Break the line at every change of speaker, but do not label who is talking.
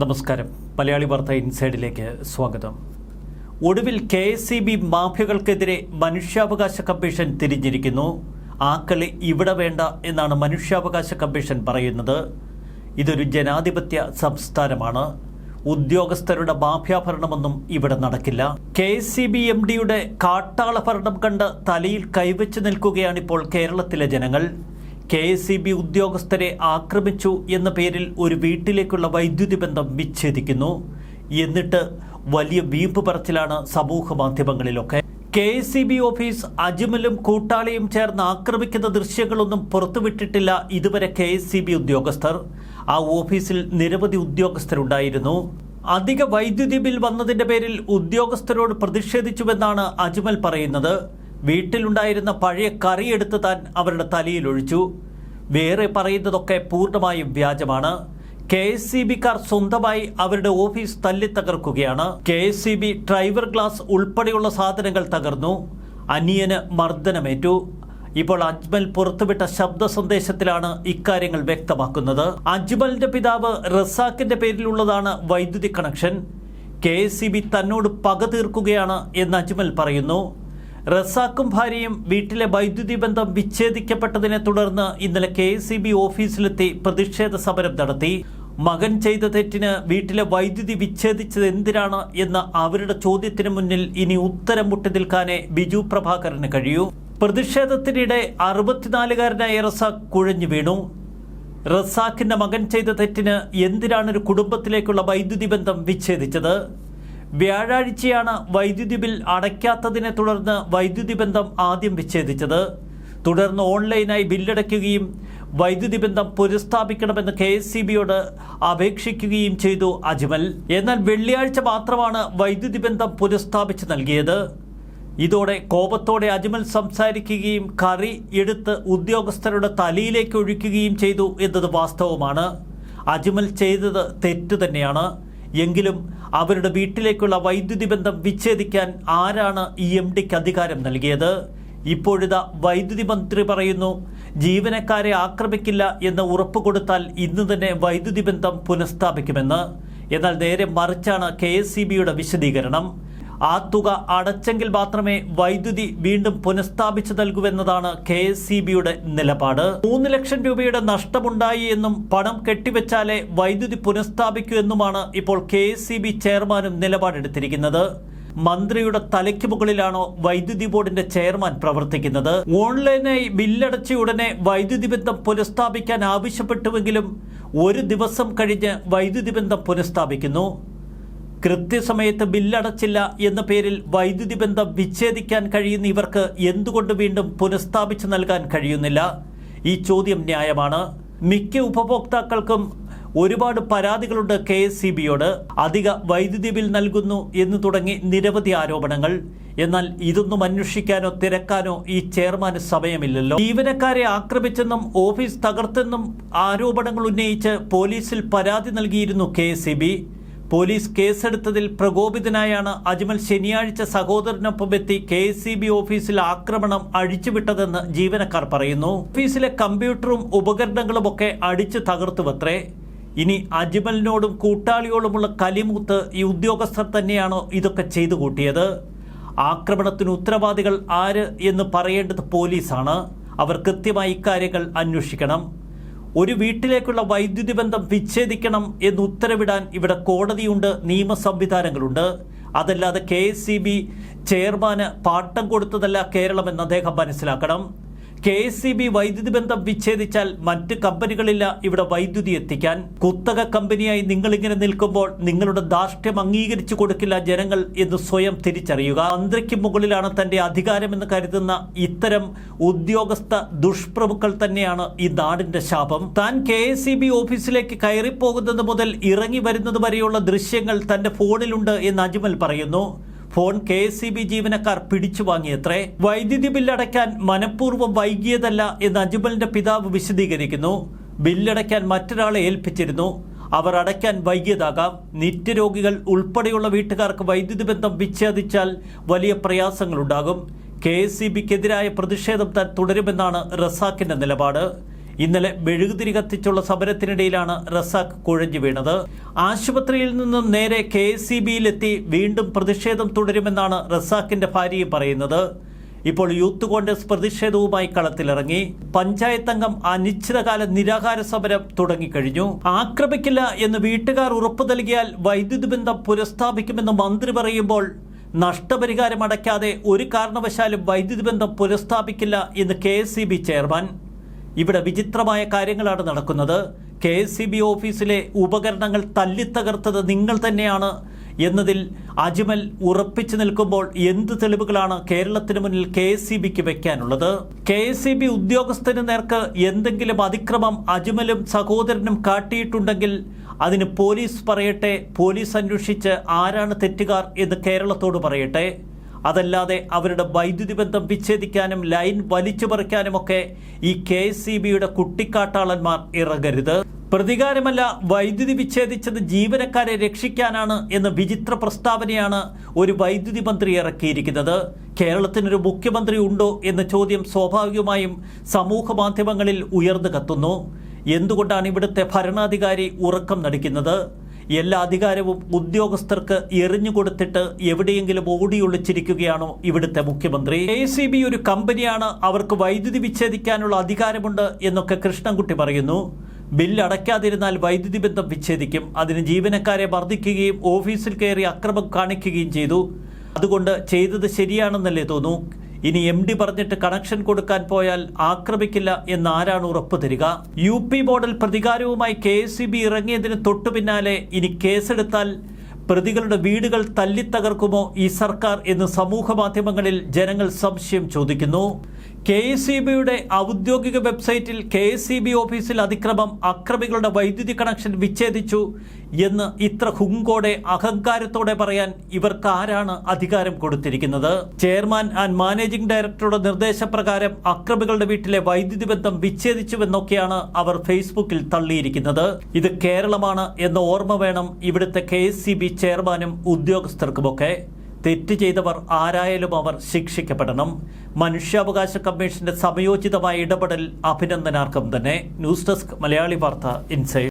നമസ്കാരം. മലയാളി വാർത്ത ഇൻസൈഡിലേക്ക് സ്വാഗതം. ഒടുവിൽ കെ എസ് സി ബി മാഫിയകൾക്കെതിരെ മനുഷ്യാവകാശ കമ്മീഷൻ തിരിഞ്ഞിരിക്കുന്നു. ആക്കളി കളി ഇവിടെ വേണ്ട എന്നാണ് മനുഷ്യാവകാശ കമ്മീഷൻ പറയുന്നത്. ഇതൊരു ജനാധിപത്യ സംസ്ഥാനമാണ്. ഉദ്യോഗസ്ഥരുടെ മാഫിയാഭരണമൊന്നും ഇവിടെ നടക്കില്ല. കെ സി ബി എം ഡിയുടെ കാട്ടാള ഭരണം കണ്ട് തലയിൽ കൈവച്ച് നിൽക്കുകയാണിപ്പോൾ കേരളത്തിലെ ജനങ്ങൾ. കെ എസ് സി ബി ഉദ്യോഗസ്ഥരെ ആക്രമിച്ചു എന്ന പേരിൽ ഒരു വീട്ടിലേക്കുള്ള വൈദ്യുതി ബന്ധം വിച്ഛേദിക്കുന്നു. എന്നിട്ട് വലിയ വീമ്പ് പറച്ചിലാണ് സമൂഹ മാധ്യമങ്ങളിലൊക്കെ. K S C B office അജ്മലും കൂട്ടാളിയും ചേർന്ന് ആക്രമിക്കുന്ന ദൃശ്യങ്ങളൊന്നും പുറത്തുവിട്ടിട്ടില്ല ഇതുവരെ കെ എസ് സി ബി ഉദ്യോഗസ്ഥർ. ആ ഓഫീസിൽ നിരവധി ഉദ്യോഗസ്ഥരുണ്ടായിരുന്നു. അധിക വൈദ്യുതി ബിൽ വന്നതിന്റെ പേരിൽ ഉദ്യോഗസ്ഥരോട് പ്രതിഷേധിച്ചുവെന്നാണ് അജ്മൽ പറയുന്നത്. വീട്ടിലുണ്ടായിരുന്ന പഴയ കറിയെടുത്ത് താൻ അവരുടെ തലയിൽ ഒഴിച്ചു. വേറെ പറയുന്നതൊക്കെ പൂർണമായും വ്യാജമാണ്. കെ എസ് സി ബിക്കാർ സ്വന്തമായി അവരുടെ ഓഫീസ് തല്ലി തകർക്കുകയാണ്. K S C B driver glass ഉൾപ്പെടെയുള്ള സാധനങ്ങൾ തകർന്നു. അനിയന് മർദ്ദനമേറ്റു. ഇപ്പോൾ അജ്മൽ പുറത്തുവിട്ട ശബ്ദ സന്ദേശത്തിലാണ് ഇക്കാര്യങ്ങൾ വ്യക്തമാക്കുന്നത്. അജ്മലിന്റെ പിതാവ് റസാഖിന്റെ പേരിലുള്ളതാണ് വൈദ്യുതി connection. K S C B തന്നോട് പക തീർക്കുകയാണ് എന്ന് അജ്മൽ പറയുന്നു. റസാഖും ഭാര്യയും വീട്ടിലെ വൈദ്യുതി ബന്ധം വിച്ഛേദിക്കപ്പെട്ടതിനെ തുടർന്ന് ഇന്നലെ കെ എസ് ഓഫീസിലെത്തി പ്രതിഷേധ സമരം നടത്തി. മകൻ ചെയ്ത തെറ്റിന് വീട്ടിലെ വൈദ്യുതി വിച്ഛേദിച്ചത് എന്തിനാണ് എന്ന അവരുടെ ചോദ്യത്തിന് മുന്നിൽ ഇനി ഉത്തരം മുട്ടി നിൽക്കാനേ ബിജു പ്രഭാകരന് കഴിയൂ. പ്രതിഷേധത്തിനിടെ അറുപത്തിനാലുകാരനായ റസാഖ് കുഴഞ്ഞു വീണു. റസാഖിന്റെ മകൻ ചെയ്ത തെറ്റിന് എന്തിനാണ് ഒരു കുടുംബത്തിലേക്കുള്ള വൈദ്യുതി ബന്ധം വിച്ഛേദിച്ചത്? വ്യാഴാഴ്ചയാണ് വൈദ്യുതി ബിൽ അടയ്ക്കാത്തതിനെ തുടർന്ന് വൈദ്യുതി ബന്ധം ആദ്യം വിച്ഛേദിച്ചത്. തുടർന്ന് ഓൺലൈനായി ബില്ലടയ്ക്കുകയും വൈദ്യുതി ബന്ധം പുനഃസ്ഥാപിക്കണമെന്ന് കെ എസ് സി ബിയോട് അപേക്ഷിക്കുകയും ചെയ്തു അജ്മൽ. എന്നാൽ വെള്ളിയാഴ്ച മാത്രമാണ് വൈദ്യുതി ബന്ധം പുനഃസ്ഥാപിച്ച് നൽകിയത്. ഇതോടെ കോപത്തോടെ അജ്മൽ സംസാരിക്കുകയും കറി എടുത്ത് ഉദ്യോഗസ്ഥരുടെ തലയിലേക്ക് ഒഴിക്കുകയും ചെയ്തു എന്നത് വാസ്തവമാണ്. അജ്മൽ ചെയ്തത് തെറ്റു തന്നെയാണ്. എങ്കിലും അവരുടെ വീട്ടിലേക്കുള്ള വൈദ്യുതി ബന്ധം വിച്ഛേദിക്കാൻ ആരാണ് ഇ എം ഡിക്ക് അധികാരം നൽകിയത്? ഇപ്പോഴിതാ വൈദ്യുതി മന്ത്രി പറയുന്നു ജീവനക്കാരെ ആക്രമിക്കില്ല എന്ന് ഉറപ്പ് കൊടുത്താൽ ഇന്ന് തന്നെ വൈദ്യുതി ബന്ധം പുനഃസ്ഥാപിക്കുമെന്ന്. എന്നാൽ നേരെ മറിച്ചാണ് കെ വിശദീകരണം. ആ തുക അടച്ചെങ്കിൽ മാത്രമേ വൈദ്യുതി വീണ്ടും പുനഃസ്ഥാപിച്ചു നൽകൂവെന്നതാണ് കെ എസ് നിലപാട്. മൂന്ന് ലക്ഷം രൂപയുടെ നഷ്ടമുണ്ടായി എന്നും പണം കെട്ടിവെച്ചാലേ വൈദ്യുതി പുനഃസ്ഥാപിക്കൂ എന്നുമാണ് ഇപ്പോൾ കെ ചെയർമാനും നിലപാടെടുത്തിരിക്കുന്നത്. മന്ത്രിയുടെ തലയ്ക്ക് മുകളിലാണോ വൈദ്യുതി ബോർഡിന്റെ ചെയർമാൻ പ്രവർത്തിക്കുന്നത്. ഓൺലൈനായി ബില്ലടച്ച ഉടനെ വൈദ്യുതി ബന്ധം പുനഃസ്ഥാപിക്കാൻ ആവശ്യപ്പെട്ടുവെങ്കിലും ഒരു ദിവസം കഴിഞ്ഞ് വൈദ്യുതി ബന്ധം പുനഃസ്ഥാപിക്കുന്നു. കൃത്യസമയത്ത് ബില്ലടച്ചില്ല എന്ന പേരിൽ വൈദ്യുതി ബന്ധം വിച്ഛേദിക്കാൻ കഴിയുന്ന ഇവർക്ക് എന്തുകൊണ്ട് വീണ്ടും പുനഃസ്ഥാപിച്ചു നൽകാൻ കഴിയുന്നില്ല? ഈ ചോദ്യം ന്യായമാണ്. മിക്ക ഉപഭോക്താക്കൾക്കും ഒരുപാട് പരാതികളുണ്ട് കെ എസ് സി ബിയോട്. അധിക വൈദ്യുതി ബിൽ നൽകുന്നു എന്ന് തുടങ്ങി നിരവധി ആരോപണങ്ങൾ. എന്നാൽ ഇതൊന്നും അന്വേഷിക്കാനോ തിരക്കാനോ ഈ ചെയർമാന് സമയമില്ലല്ലോ. ജീവനക്കാരെ ആക്രമിച്ചെന്നും ഓഫീസ് തകർത്തെന്നും ആരോപണങ്ങൾ ഉന്നയിച്ച് പോലീസിൽ പരാതി നൽകിയിരുന്നു കെ പോലീസ് കേസെടുത്തതിൽ പ്രകോപിതനായാണ് അജ്മൽ ശനിയാഴ്ച സഹോദരനൊപ്പം എത്തി കെ ഓഫീസിൽ ആക്രമണം അഴിച്ചുവിട്ടതെന്ന് ജീവനക്കാർ പറയുന്നു. ഓഫീസിലെ കമ്പ്യൂട്ടറും ഉപകരണങ്ങളുമൊക്കെ അടിച്ചു തകർത്തുവത്രേ. ഇനി അജ്മലിനോടും കൂട്ടാളിയോടുമുള്ള കലിമൂത്ത് ഈ ഉദ്യോഗസ്ഥർ തന്നെയാണോ ഇതൊക്കെ ചെയ്തു കൂട്ടിയത്? ആക്രമണത്തിന് ഉത്തരവാദികൾ ആര് എന്ന് പറയേണ്ടത് പോലീസാണ്. അവർ കൃത്യമായി ഇക്കാര്യങ്ങൾ അന്വേഷിക്കണം. ഒരു വീട്ടിലേക്കുള്ള വൈദ്യുതി ബന്ധം വിച്ഛേദിക്കണം എന്ന് ഉത്തരവിടാൻ ഇവിടെ കോടതിയുണ്ട് നിയമ സംവിധാനങ്ങളുണ്ട്. അതല്ലാതെ കെ എസ് സി ബി ചെയർമാന് പാട്ടം കൊടുത്തതല്ല കേരളം കേരളമെന്ന് അദ്ദേഹം മനസ്സിലാക്കണം. കെ എസ് സി ബി വൈദ്യുതി ബന്ധം വിച്ഛേദിച്ചാൽ മറ്റ് കമ്പനികളില്ല ഇവിടെ വൈദ്യുതി എത്തിക്കാൻ. കുത്തക കമ്പനിയായി നിങ്ങളിങ്ങനെ നിൽക്കുമ്പോൾ നിങ്ങളുടെ ധാർഷ്ട്യം അംഗീകരിച്ചു കൊടുക്കില്ല ജനങ്ങൾ എന്ന് സ്വയം തിരിച്ചറിയുക. മന്ത്രിക്ക് മുകളിലാണ് തന്റെ അധികാരമെന്ന് കരുതുന്ന ഇത്തരം ഉദ്യോഗസ്ഥ ദുഷ്പ്രഭുക്കൾ തന്നെയാണ് ഈ നാടിന്റെ ശാപം. താൻ കെ എസ് സി ബി ഓഫീസിലേക്ക് കയറിപ്പോകുന്നത് മുതൽ ഇറങ്ങി വരുന്നത് വരെയുള്ള ദൃശ്യങ്ങൾ തന്റെ ഫോണിലുണ്ട് എന്ന് അജ്മൽ പറയുന്നു. Phone K S C B ജീവനക്കാർ പിടിച്ചു വാങ്ങിയത്രേ. വൈദ്യുതി ബില്ലടയ്ക്കാൻ മനഃപൂർവം വൈകിയതല്ല എന്ന് അജ്മലിന്റെ പിതാവ് വിശദീകരിക്കുന്നു. ബില്ലടയ്ക്കാൻ മറ്റൊരാളെ ഏൽപ്പിച്ചിരുന്നു. അവർ അടയ്ക്കാൻ വൈകിയതാകാം. നിത്യരോഗികൾ ഉൾപ്പെടെയുള്ള വീട്ടുകാർക്ക് വൈദ്യുതി ബന്ധം വിച്ഛേദിച്ചാൽ വലിയ പ്രയാസങ്ങളുണ്ടാകും. കെ എസ് സി ബിക്കെതിരായ പ്രതിഷേധം താൻ തുടരുമെന്നാണ് റസാക്കിന്റെ നിലപാട്. ഇന്നലെ മെഴുകുതിരി കത്തിച്ചുള്ള സമരത്തിനിടയിലാണ് റസാഖ് കുഴഞ്ഞു വീണത്. ആശുപത്രിയിൽ നിന്നും നേരെ കെ എസ് സി ബിയിലെത്തി വീണ്ടും പ്രതിഷേധം തുടരുമെന്നാണ് റസാഖിന്റെ ഭാര്യയും പറയുന്നത്. ഇപ്പോൾ യൂത്ത് കോൺഗ്രസ് പ്രതിഷേധവുമായി കളത്തിലിറങ്ങി. പഞ്ചായത്ത് അംഗം അനിശ്ചിതകാല നിരാഹാര സമരം തുടങ്ങിക്കഴിഞ്ഞു. ആക്രമിക്കില്ല എന്ന് വീട്ടുകാർ ഉറപ്പു നൽകിയാൽ വൈദ്യുതി ബന്ധം പുനഃസ്ഥാപിക്കുമെന്ന് മന്ത്രി പറയുമ്പോൾ നഷ്ടപരിഹാരം അടയ്ക്കാതെ ഒരു കാരണവശാലും വൈദ്യുതി ബന്ധം പുനഃസ്ഥാപിക്കില്ല എന്ന് കെ ചെയർമാൻ ഇവിടെ വിചിത്രമായ കാര്യങ്ങളാണ് നടക്കുന്നത്. കെ എസ് സി ബി ഓഫീസിലെ ഉപകരണങ്ങൾ തല്ലിത്തകർത്തത് നിങ്ങൾ തന്നെയാണ് എന്നതിൽ അജ്മൽ ഉറപ്പിച്ചു നിൽക്കുമ്പോൾ എന്ത് തെളിവുകളാണ് കേരളത്തിന് മുന്നിൽ കെ എസ് സി ബിക്ക് വെക്കാനുള്ളത്? കെ എസ് സി ബി ഉദ്യോഗസ്ഥന് നേർക്ക് എന്തെങ്കിലും അതിക്രമം അജ്മലും സഹോദരനും കാട്ടിയിട്ടുണ്ടെങ്കിൽ അതിന് പോലീസ് പറയട്ടെ പോലീസ് അന്വേഷിച്ച് ആരാണ് തെറ്റുകാർ എന്ന് കേരളത്തോട് പറയട്ടെ. അതല്ലാതെ അവരുടെ വൈദ്യുതി ബന്ധം വിച്ഛേദിക്കാനും ലൈൻ വലിച്ചു പറിക്കാനുമൊക്കെ ഈ കെ എസ് കുട്ടിക്കാട്ടാളന്മാർ ഇറങ്ങരുത്. പ്രതികാരമല്ല വൈദ്യുതി വിച്ഛേദിച്ചത് ജീവനക്കാരെ രക്ഷിക്കാനാണ് എന്ന വിചിത്ര പ്രസ്താവനയാണ് ഒരു വൈദ്യുതി മന്ത്രി ഇറക്കിയിരിക്കുന്നത്. കേരളത്തിനൊരു മുഖ്യമന്ത്രി ഉണ്ടോ എന്ന ചോദ്യം സ്വാഭാവികമായും സമൂഹ മാധ്യമങ്ങളിൽ ഉയർന്നു കത്തുന്നു. എന്തുകൊണ്ടാണ് ഇവിടുത്തെ ഭരണാധികാരി ഉറക്കം നടിക്കുന്നത്? എല്ലാ അധികാരവും ഉദ്യോഗസ്ഥർക്ക് എറിഞ്ഞു കൊടുത്തിട്ട് എവിടെയെങ്കിലും ഓടിയൊളിച്ചിരിക്കുകയാണോ ഇവിടുത്തെ മുഖ്യമന്ത്രി. എ സി ബി ഒരു കമ്പനിയാണ് അവർക്ക് വൈദ്യുതി വിച്ഛേദിക്കാനുള്ള അധികാരമുണ്ട് എന്നൊക്കെ കൃഷ്ണൻകുട്ടി പറയുന്നു. ബില്ല് അടയ്ക്കാതിരുന്നാൽ വൈദ്യുതി ബന്ധം വിച്ഛേദിക്കും. അതിന് ജീവനക്കാരെ മർദ്ദിക്കുകയും ഓഫീസിൽ കയറി അക്രമം കാണിക്കുകയും ചെയ്തു. അതുകൊണ്ട് ചെയ്തത് ശരിയാണെന്നല്ലേ തോന്നൂ ഇനി എം ഡി പറഞ്ഞിട്ട് കണക്ഷൻ കൊടുക്കാൻ പോയാൽ ആക്രമിക്കില്ല എന്ന് ആരാണ് ഉറപ്പ് തരിക? യു പി മോഡൽ പ്രതികാരവുമായി കെ സി ബി ഇറങ്ങിയതിന് തൊട്ടു പിന്നാലെ ഇനി കേസെടുത്താൽ പ്രതികളുടെ വീടുകൾ തല്ലിത്തകർക്കുമോ ഈ സർക്കാർ എന്ന് സമൂഹ മാധ്യമങ്ങളിൽ ജനങ്ങൾ സംശയം ചോദിക്കുന്നു. കെ എസ് സി ബിയുടെ ഔദ്യോഗിക വെബ്സൈറ്റിൽ കെ എസ് സി ബി ഓഫീസിൽ അതിക്രമം അക്രമികളുടെ വൈദ്യുതി കണക്ഷൻ വിച്ഛേദിച്ചു എന്ന് ഇത്ര ഹുങ്കോടെ അഹങ്കാരത്തോടെ പറയാൻ ഇവർക്ക് ആരാണ് അധികാരം കൊടുത്തിരിക്കുന്നത്. ചെയർമാൻ ആൻഡ് മാനേജിംഗ് ഡയറക്ടറുടെ നിർദ്ദേശപ്രകാരം അക്രമികളുടെ വീട്ടിലെ വൈദ്യുതി ബന്ധം വിച്ഛേദിച്ചുവെന്നൊക്കെയാണ് അവർ ഫേസ്ബുക്കിൽ തള്ളിയിരിക്കുന്നത്. ഇത് കേരളമാണ് എന്ന ഓർമ്മ വേണം ഇവിടുത്തെ കെ ചെയർമാനും ഉദ്യോഗസ്ഥർക്കുമൊക്കെ. തെറ്റ് ചെയ്തവർ ആരായാലും അവർ ശിക്ഷിക്കപ്പെടണം. മനുഷ്യാവകാശ കമ്മീഷന്റെ സമയോചിതമായ ഇടപെടൽ അഭിനന്ദനാർക്കും തന്നെ. ന്യൂസ് ഡെസ്ക് മലയാളി വാർത്ത ഇൻസൈഡ്.